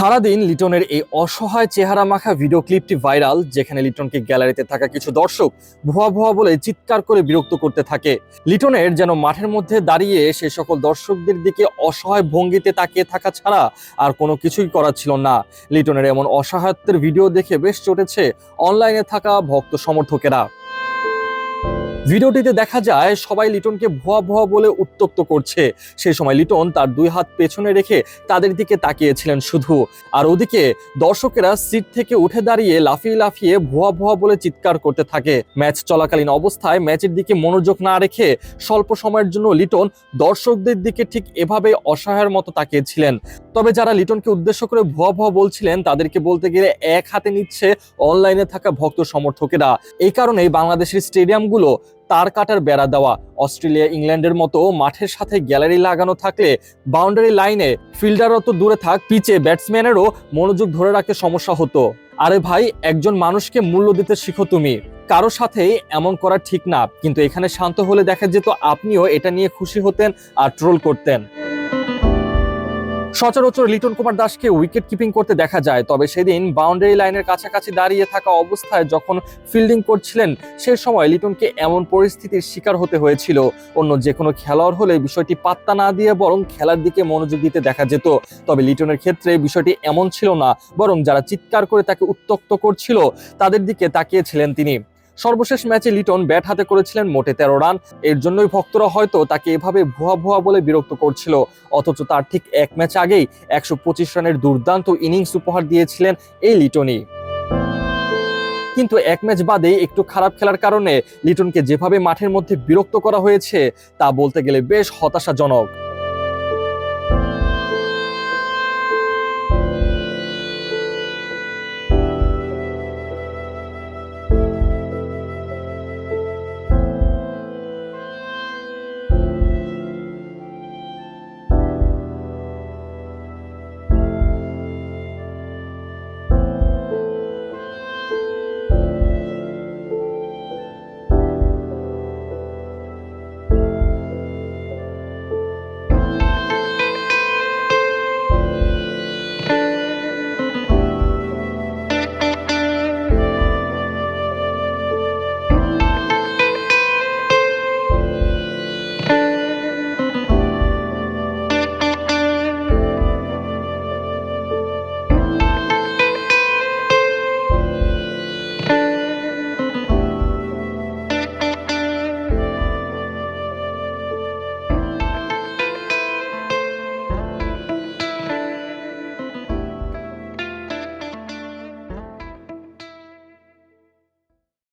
সারাদিন লিটনের এই অসহায় চেহারা মাখা ভিডিও ক্লিপটি ভাইরাল যেখানে লিটনকে গ্যালারিতে থাকা কিছু দর্শক ভুয়া ভুয়া বলে চিৎকার করে বিরক্ত করতে থাকে। লিটনের যেন মাঠের মধ্যে দাঁড়িয়ে সে সকল দর্শকদের দিকে অসহায় ভঙ্গিতে তাকিয়ে থাকা ছাড়া আর কোনো কিছুই করার ছিল না। লিটনের এমন অসহায়ত্বের ভিডিও দেখে বেশ চটেছে। অনলাইনে থাকা ভক্ত সমর্থকেরা। ভিডিওটিতে দেখা যায়, সবাই লিটনকে ভুয়া ভুয়া বলে উত্তক্ত করছে। সেই সময় লিটন তার দুই হাত পেছনে রেখে তাদের দিকে তাকিয়েছিলেন শুধু। আর ওদিকে দর্শকেরা সিট থেকে উঠে দাঁড়িয়ে লাফিয়ে লাফিয়ে ভুয়া ভুয়া বলে চিৎকার করতে থাকে। ম্যাচ চলাকালীন অবস্থায় ম্যাচের দিকে মনোযোগ না রেখে স্বল্প সময়ের জন্য লিটন দর্শকদের দিকে ঠিক এভাবে অসহায়ের মতো তাকিয়েছিলেন। তবে যারা লিটনকে উদ্দেশ্য করে ভুয়া ভুয়া বলছিলেন, তাদেরকে বলতে গেলে এক হাতে নিচ্ছে অনলাইনে থাকা ভক্ত সমর্থকেরা। এই কারণেই বাংলাদেশের স্টেডিয়ামগুলো তার কাটার বেড়া দেওয়া। অস্ট্রেলিয়া, ইংল্যান্ডের মতো মাঠের সাথে গ্যালারি লাগানো থাকলে বাউন্ডারি লাইনে ফিল্ডারও তো দূরে থাক, পিচে ব্যাটসম্যানেরও মনোযোগ ধরে রাখতে সমস্যা হতো। আরে ভাই, একজন মানুষকে মূল্য দিতে শিখো তুমি। কারও সাথে এমন করা ঠিক না, কিন্তু এখানে শান্ত হলে দেখা যেত আপনিও এটা নিয়ে খুশি হতেন আর ট্রোল করতেন। সচরাচর লিটন কুমার দাসকে উইকেট কিপিং করতে দেখা যায়, তবে সেদিন বাউন্ডারি লাইনের কাছাকাছি দাঁড়িয়ে থাকা অবস্থায় যখন ফিল্ডিং করছিলেন, সে সময় লিটনকে এমন পরিস্থিতির শিকার হতে হয়েছিল। অন্য যে কোনো খেলোয়াড় হলে বিষয়টি পাত্তা না দিয়ে বরং খেলার দিকে মনোযোগ দিতে দেখা যেত। তবে লিটনের ক্ষেত্রে বিষয়টি এমন ছিল না, বরং যারা চিৎকার করে তাকে উত্তক্ত করছিল, তাদের দিকে তাকিয়েছিলেন তিনি। সর্বশেষ ম্যাচে লিটন ব্যাট হাতে করেছিলেন মোটে তেরো রান। এর জন্যই ভক্তরা হয়তো তাকে এভাবে ভুয়া ভুয়া বলে বিরক্ত করছিল। অথচ তার ঠিক এক ম্যাচ আগেই একশো পঁচিশ রানের দুর্দান্ত ইনিংস উপহার দিয়েছিলেন এই লিটনই। কিন্তু এক ম্যাচ বাদে একটু খারাপ খেলার কারণে লিটনকে যেভাবে মাঠের মধ্যে বিরক্ত করা হয়েছে, তা বলতে গেলে বেশ হতাশাজনক।